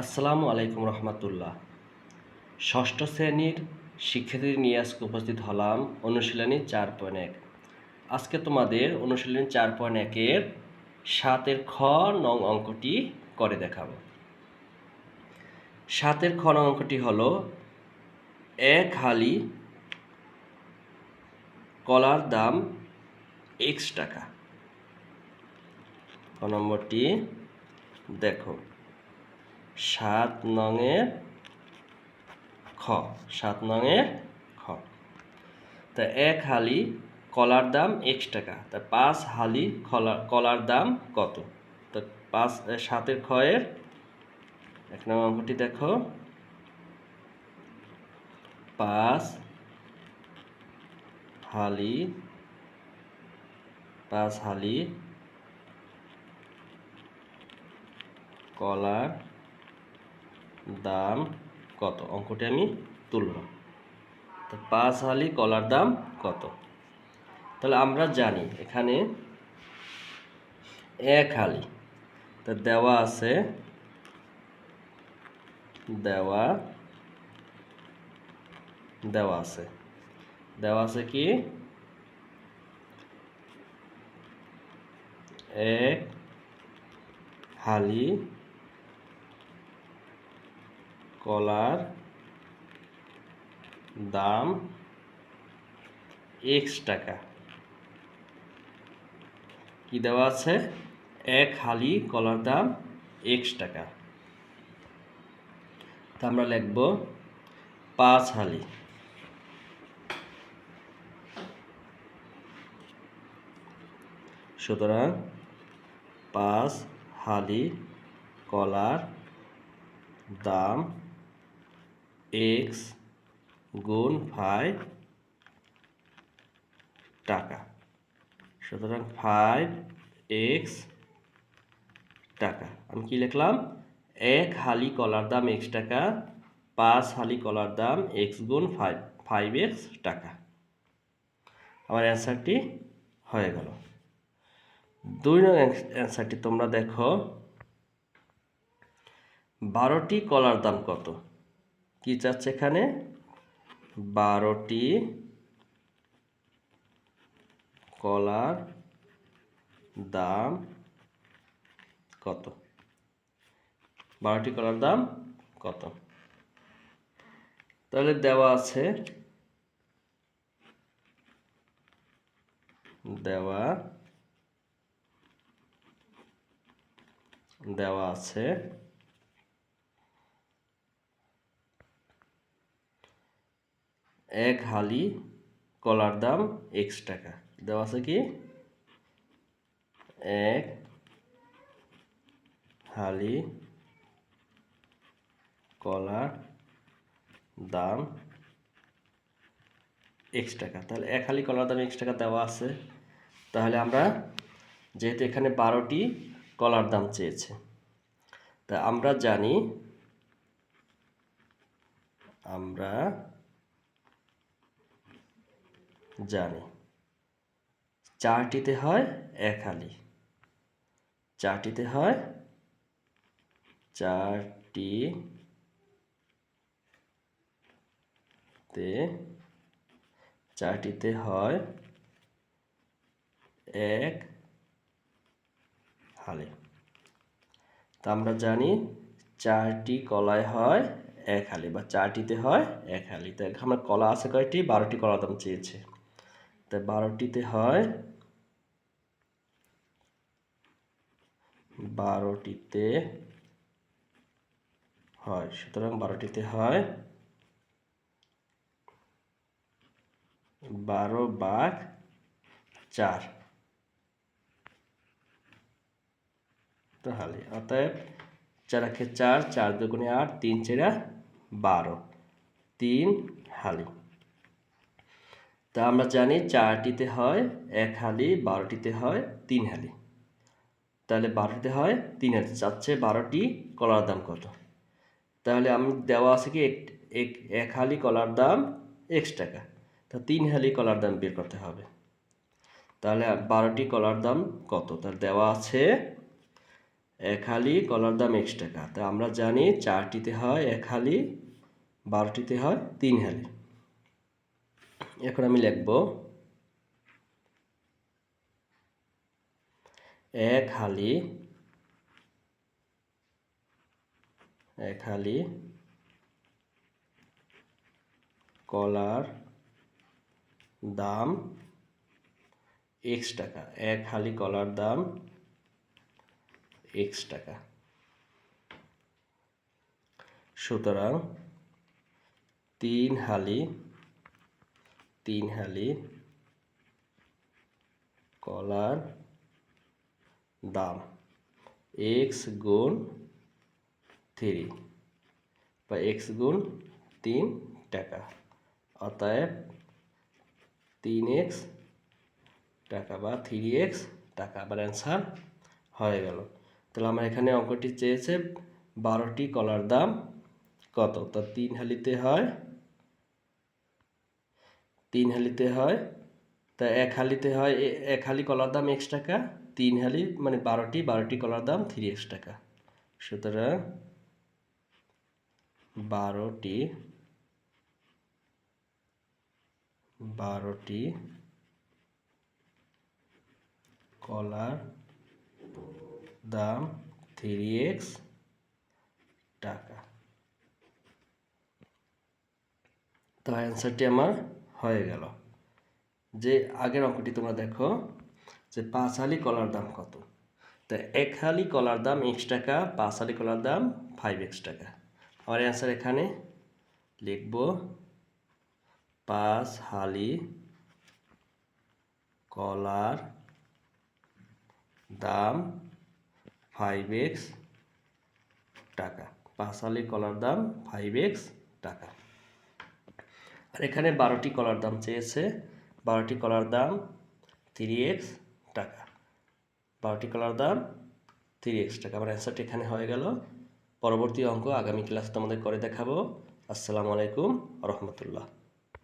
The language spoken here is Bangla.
আসসালামু আলাইকুম রহমতুল্লাহ। ষষ্ঠ শ্রেণির শিক্ষার্থী নিয়ে আজকে উপস্থিত হলাম অনুশীলনী চার পয়েন্ট এক। আজকে তোমাদের অনুশীলনী চার পয়েন্ট একের সাতের খ নং অঙ্কটি করে দেখাবো। সাতের খ নং অঙ্কটি হল এক হালি কলার দাম এক্স টাকা। ক নম্বরটি দেখো। সাত নঙের খ, সাত নঙের খ। তা এক হালি কলার দাম এক্স টাকা। তা পাঁচ হালি কলা কলার দাম কত? তো পাঁচ সাতের খয়ের এক নম্বর অঙ্কটি দেখো। পাঁচ হালি পাঁচ হালি কলার দাম কত? অঙ্কটি আমি তুললাম তো পাঁচ হালি কলার দাম কত? তাহলে আমরা জানি, এখানে এক হালি। তা দেওয়া আছে, দেওয়া দেওয়া আছে। দেওয়া আছে কি? এক হালি কলার দাম এক্স টাকা। কি দেওয়া আছে? এক হালি কলার দাম এক্স টাকা। তা আমরা লিখব পাঁচ হালি। সুতরাং পাঁচ হালি কলার দাম এক্স গুণ ফাইভ টাকা। সুতরাং ফাইভ এক্স টাকা। আমি কি লিখলাম? এক হালি কলার দাম এক্স টাকা, পাঁচ হালি কলার দাম এক্স গুণ ফাইভ ফাইভ এক্স টাকা। আমার অ্যান্সারটি হয়ে গেল। দুই নং অ্যান্সারটি তোমরা দেখো। বারোটি কলার দাম কত? কি চাচ্ছে এখানে? বারোটি কলার দাম কত? বারোটি কলার দাম কত? তাহলে দেওয়া আছে, দেওয়া দেওয়া আছে এক হালি কলার দাম এক্স টাকা। দেওয়া আছে কি? এক হালি কলার দাম এক্স টাকা। তাহলে এক হালি কলার দাম এক্স টাকা দেওয়া আছে। তাহলে আমরা যেহেতু এখানে বারোটি কলার দাম চেয়েছে, তা আমরা জানি, আমরা জানি। চারটিতে হয় এক হালি চারটিতে হয় চারটি তে চারটিতে হয় এক হালি তা আমরা জানি চারটি কলায় হয় এক হালি বা চারটিতে হয় এক হালি তাই আমার কলা আছে কয়টি? বারোটি কলার দাম চেয়েছে। তাই বারোটিতে হয়। বারোটিতে হয়, সুতরাং বারোটিতে হয়। বারো বাঘ চার। তো হালি অতএব চার চার চার দুগুণে আট, তিন চেরা বারো। তিন হালি। তা আমরা জানি চারটিতে হয়, এক হালি, বারোটিতে হয়, তিন হালি। তাহলে বারোটিতে হয়, তিন হালি। চাচ্ছে বারোটি, কলার দাম কত? তাহলে আমি দেওয়া আছে কি, এক এক হালি কলার দাম এক্স টাকা। তা তিন হালি কলার দাম বের করতে হবে। তাহলে বারোটি কলার দাম কত? তার দেওয়া আছে এক হালি কলার দাম এক্স টাকা। তা আমরা জানি চারটিতে হয়, এক হালি, বারোটিতে হয়, তিন হালি। এখন আমি লিখব এক হালি এক হালি কলার দাম এক্স টাকা, এক হালি কলার দাম এক্স টাকা। সুতরাং তিন হালি তিন হালি, কলার দাম এক্স গুণ থ্রি বা এক্স গুণ তিন টাকা। অতএব তিন এক্স টাকা বা থ্রি এক্স টাকা আবার অ্যান্সার হয়ে গেল। তাহলে আমার এখানে অঙ্কটি চেয়েছে বারোটি কলার দাম কত? তা তিন হালিতে হয় তিন হালিতে হয়। তা এক হালিতে হয় এক হালি কলার দাম এক্স টাকা, তিন হালি মানে বারোটি বারোটি কলার দাম থ্রি এক্স টাকা। সুতরাং বারোটি বারোটি কলার দাম থ্রি এক্স টাকা। তো অ্যান্সারটি আমার হয়ে গেল। যে আগের অঙ্কটি তোমরা দেখো যে পাঁচ হালি কলার দাম কত? তো এক হালি কলার দাম এক্স টাকা, পাঁচ হালি কলার দাম ফাইভ এক্স টাকা। আমার অ্যান্সার এখানে লিখব, পাঁচ হালি কলার দাম ফাইভ এক্স টাকা। পাঁচ হালি কলার দাম ফাইভ এক্স টাকা। আর এখানে বারোটি কলার দাম চেয়েছে। বারোটি কলার দাম থ্রি এক্স টাকা। বারোটি কলার দাম থ্রি এক্স টাকা। আমার অ্যান্সারটি এখানে হয়ে গেল। পরবর্তী অঙ্ক আগামী ক্লাস তোমাদের করে দেখাবো। আসসালামু আলাইকুম রহমতুল্লাহ।